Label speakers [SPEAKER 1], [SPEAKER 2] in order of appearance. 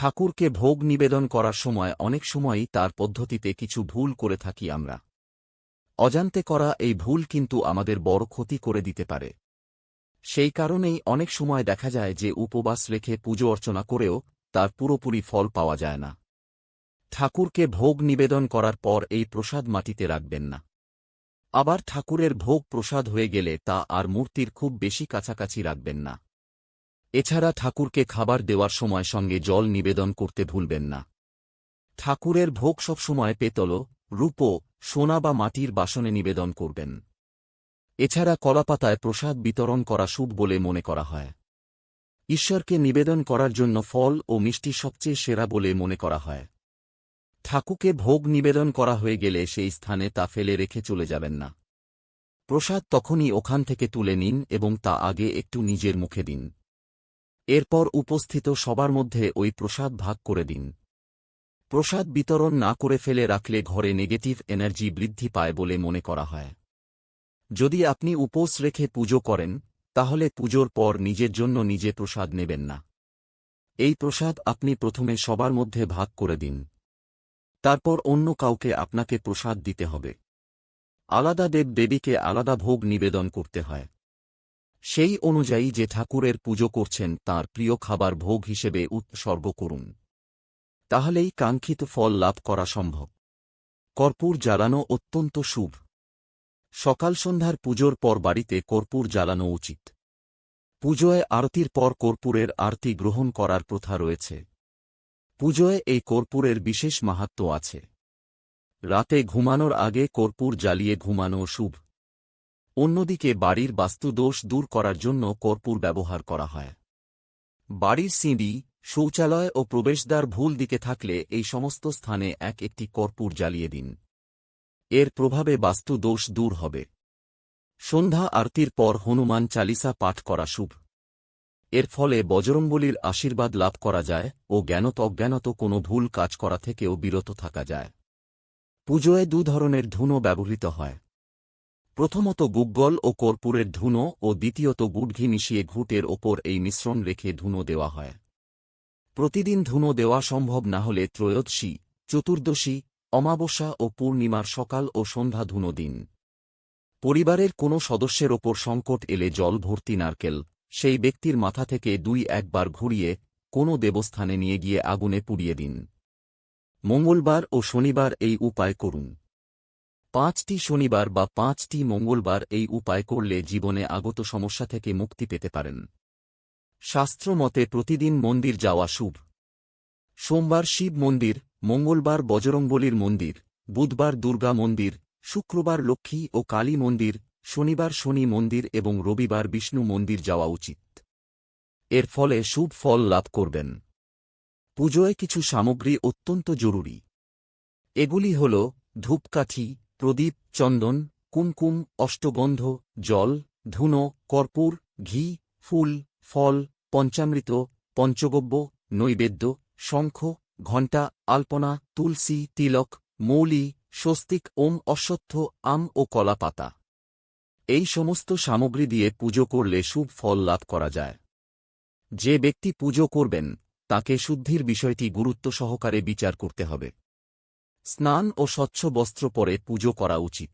[SPEAKER 1] ঠাকুরকে ভোগ নিবেদন করার সময় অনেক সময়ই তার পদ্ধতিতে কিছু ভুল করে থাকি আমরা। অজান্তে করা এই ভুল কিন্তু আমাদের বড় ক্ষতি করে দিতে পারে। সেই কারণেই অনেক সময় দেখা যায় যে উপবাস রেখে পুজো অর্চনা করেও তার পুরোপুরি ফল পাওয়া যায় না। ঠাকুরকে ভোগ নিবেদন করার পর এই প্রসাদ মাটিতে রাখবেন না। আবার ঠাকুরের ভোগ প্রসাদ হয়ে গেলে তা আর মূর্তির খুব বেশি কাছাকাছি রাখবেন না। এছাড়া ঠাকুরকে খাবার দেওয়ার সময় সঙ্গে জল নিবেদন করতে ভুলবেন না। ঠাকুরের ভোগ সবসময় পেতল, রূপো, সোনা বা মাটির বাসনে নিবেদন করবেন। এছাড়া কলাপাতায় প্রসাদ বিতরণ করা শুভ বলে মনে করা হয়। ঈশ্বরকে নিবেদন করার জন্য ফল ও মিষ্টি সবচেয়ে সেরা বলে মনে করা হয়। ঠাকুরকে ভোগ নিবেদন করা হয়ে গেলে সেই স্থানে তা ফেলে রেখে চলে যাবেন না। প্রসাদ তখনই ওখান থেকে তুলে নিন এবং তা আগে একটু নিজের মুখে দিন। এরপর উপস্থিত সবার মধ্যে ওই প্রসাদ ভাগ করে দিন। প্রসাদ বিতরণ না করে ফেলে রাখলে ঘরে নেগেটিভ এনার্জি বৃদ্ধি পায় বলে মনে করা হয়। যদি আপনি উপোস রেখে পুজো করেন, তাহলে পুজোর পর নিজের জন্য নিজে প্রসাদ নেবেন না। এই প্রসাদ আপনি প্রথমে সবার মধ্যে ভাগ করে দিন। তারপর অন্য কাউকে আপনাকে প্রসাদ দিতে হবে। আলাদা দেব দেবীকে আলাদা ভোগ নিবেদন করতে হয়। সেই অনুযায়ী যে ঠাকুরের পুজো করছেন তার প্রিয় খাবার ভোগ হিসেবে উৎসর্গ করুন। তাহলেই কাঙ্ক্ষিত ফল লাভ করা সম্ভব। কর্পূর জ্বালানো অত্যন্ত শুভ। সকাল সন্ধ্যার পুজোর পর বাড়িতে কর্পূর জ্বালানো উচিত। পুজোয় আরতির পর কর্পূরের আরতি গ্রহণ করার প্রথা রয়েছে। পুজোয় এই কর্পূরের বিশেষ মাহাত্ম্য আছে। রাতে ঘুমানোর আগে কর্পূর জ্বালিয়ে ঘুমানো শুভ। অন্যদিকে বাড়ির বাস্তুদোষ দূর করার জন্য কর্পূর ব্যবহার করা হয়। বাড়ির সিঁড়ি, শৌচালয় ও প্রবেশদ্বার ভুল দিকে থাকলে এই সমস্ত স্থানে এক একটি কর্পূর জ্বালিয়ে দিন। এর প্রভাবে বাস্তু দোষ দূর হবে। সন্ধ্যা আরতির পর হনুমান চালিসা পাঠ করা শুভ। এর ফলে বজরঙ্বলীর আশীর্বাদ লাভ করা যায় ও জ্ঞানত অজ্ঞানত কোনো ভুল কাজ করা থেকেও বিরত থাকা যায়। পুজোয় দু ধরনের ধুনো ব্যবহৃত হয়। প্রথমত গুগ্গল ও কর্পূরের ধুনো ও দ্বিতীয়ত গুড়ঘি মিশিয়ে ঘুটের ওপর এই মিশ্রণ রেখে ধুনো দেওয়া হয়। প্রতিদিন ধুনো দেওয়া সম্ভব না হলে ত্রয়োদশী, চতুর্দশী, অমাবস্যা ও পূর্ণিমার সকাল ও সন্ধ্যা ধুনো দিন। পরিবারের কোনো সদস্যের ওপর সংকট এলে জল ভর্তি নারকেল, সেই ব্যক্তির মাথা থেকে দুই একবার ঘুরিয়ে কোনো দেবস্থানে নিয়ে গিয়ে আগুনে পুড়িয়ে দিন। মঙ্গলবার ও শনিবার এই উপায় করুন। পাঁচটি শনিবার বা পাঁচটি মঙ্গলবার এই উপায় করলে জীবনে আগত সমস্যা থেকে মুক্তি পেতে পারেন। শাস্ত্রমতে প্রতিদিন মন্দির যাওয়া শুভ। সোমবার শিব মন্দির, মঙ্গলবার বজরংবলীর মন্দির, বুধবার দুর্গা মন্দির, শুক্রবার লক্ষ্মী ও কালী মন্দির, শনিবার শনি মন্দির এবং রবিবার বিষ্ণু মন্দির যাওয়া উচিত। এর ফলে শুভ ফল লাভ করবেন। পুজোয় কিছু সামগ্রী অত্যন্ত জরুরি। এগুলি হল ধূপকাঠি প্রদীপ, চন্দন, কুমকুম, অষ্টগন্ধ, জল, ধুনো, কর্পূর, ঘি, ফুল, ফল, পঞ্চামৃত, পঞ্চগব্য, নৈবেদ্য, শঙ্খ, ঘণ্টা, আলপনা, তুলসী, তিলক, মৌলি, স্বস্তিক ওম, অশ্বত্থ, আম ও কলা পাতা। এই সমস্ত সামগ্রী দিয়ে পুজো করলে শুভ ফল লাভ করা যায়। যে ব্যক্তি পুজো করবেন, তাকে শুদ্ধির বিষয়টি গুরুত্ব সহকারে বিচার করতে হবে। স্নান ও স্বচ্ছ বস্ত্র পরে পুজো করা উচিত।